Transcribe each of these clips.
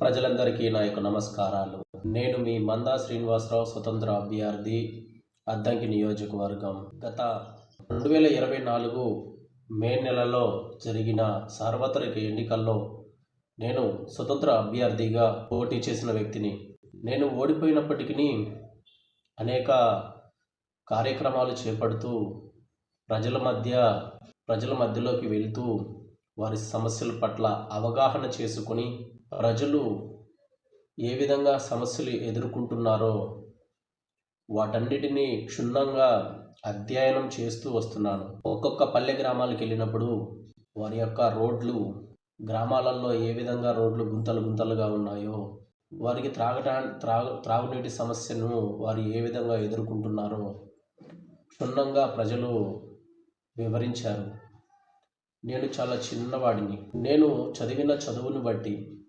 ప్రజలందరికీ నా యొక్క నమస్కారాలు. నేను మీ మందా శ్రీనివాసరావు స్వతంత్ర అభ్యర్థి అద్దంకి నియోజకవర్గం. గత రెండు వేల ఇరవై నాలుగు మే నెలలో జరిగిన సార్వత్రిక ఎన్నికల్లో నేను స్వతంత్ర అభ్యర్థిగా పోటీ చేసిన వ్యక్తిని. నేను ఓడిపోయినప్పటికీ అనేక కార్యక్రమాలు చేపడుతూ ప్రజల మధ్య ప్రజల మధ్యలోకి వెళ్తూ వారి సమస్యల పట్ల అవగాహన చేసుకొని ప్రజలు ఏ విధంగా సమస్యలు ఎదుర్కొంటున్నారో వాటన్నిటినీ క్షుణ్ణంగా అధ్యయనం చేస్తూ వస్తున్నాను. ఒక్కొక్క పల్లె గ్రామాలకు వెళ్ళినప్పుడు వారి యొక్క రోడ్లు గ్రామాలలో ఏ విధంగా రోడ్లు గుంతలు గుంతలుగా ఉన్నాయో వారికి త్రాగటా త్రాగు త్రాగునీటి సమస్యను వారు ఏ విధంగా ఎదుర్కొంటున్నారో క్షుణ్ణంగా ప్రజలు వివరించారు. నేను చాలా చిన్నవాడిని. నేను చదివిన చదువును బట్టి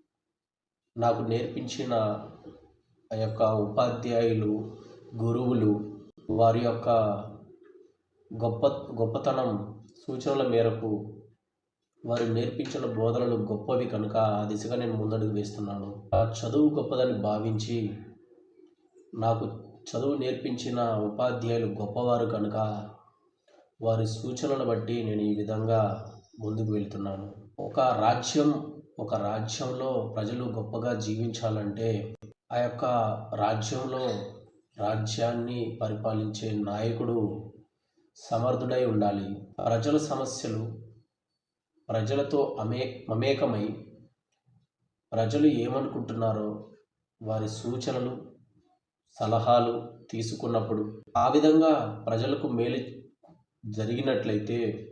నాకు నేర్పించిన ఆ యొక్క ఉపాధ్యాయులు గురువులు వారి యొక్క గొప్ప గొప్పతనం సూచనల మేరకు వారు నేర్పించిన బోధనలు గొప్పవి కనుక ఆ దిశగా నేను ముందడుగు వేస్తున్నాను. ఆ చదువు గొప్పదని భావించి నాకు చదువు నేర్పించిన ఉపాధ్యాయులు గొప్పవారు కనుక వారి సూచనలను బట్టి నేను ఈ విధంగా ముందుకు వెళ్తున్నాను. ఒక రాజ్యం ఒక రాజ్యంలో ప్రజలు గొప్పగా జీవించాలంటే ఆ యొక్క రాజ్యంలో రాజ్యాన్ని పరిపాలించే నాయకుడు సమర్థుడై ఉండాలి. ప్రజల సమస్యలు ప్రజలతో అమే మమేకమై ప్రజలు ఏమనుకుంటున్నారో వారి సూచనలు సలహాలు తీసుకున్నప్పుడు ఆ విధంగా ప్రజలకు మేలు జరిగినట్లయితే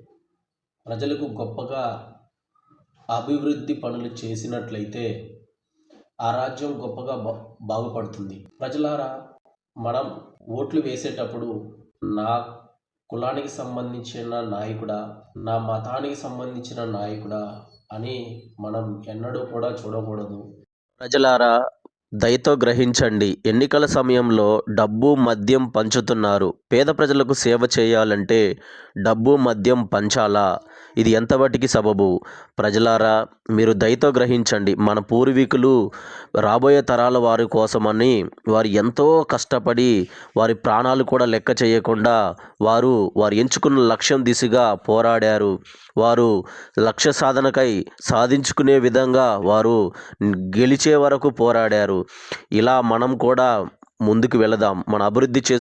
ప్రజలకు గొప్పగా అభివృద్ధి పనులు చేసినట్లయితే ఆ రాజ్యం గొప్పగా బా బాగుపడుతుంది. ప్రజలారా మనం ఓట్లు వేసేటప్పుడు నా కులానికి సంబంధించిన నాయకుడా నా మతానికి సంబంధించిన నాయకుడా అని మనం ఎన్నడూ కూడా చూడకూడదు. ప్రజలారా దయతో గ్రహించండి. ఎన్నికల సమయంలో డబ్బు మద్యం పంచుతున్నారు. పేద ప్రజలకు సేవ చేయాలంటే డబ్బు మద్యం పంచాలా? ఇది ఎంతవటికి సబబు? ప్రజలారా మీరు దయతో గ్రహించండి. మన పూర్వీకులు రాబోయే తరాల వారి కోసమని వారు ఎంతో కష్టపడి వారి ప్రాణాలు కూడా లెక్క చేయకుండా వారు వారు ఎంచుకున్న లక్ష్యం దిశగా పోరాడారు. వారు లక్ష్య సాధనకై సాధించుకునే విధంగా వారు గెలిచే వరకు పోరాడారు. ఇలా మనం కూడా ముందుకు వెళదాం. మన అభివృద్ధి చే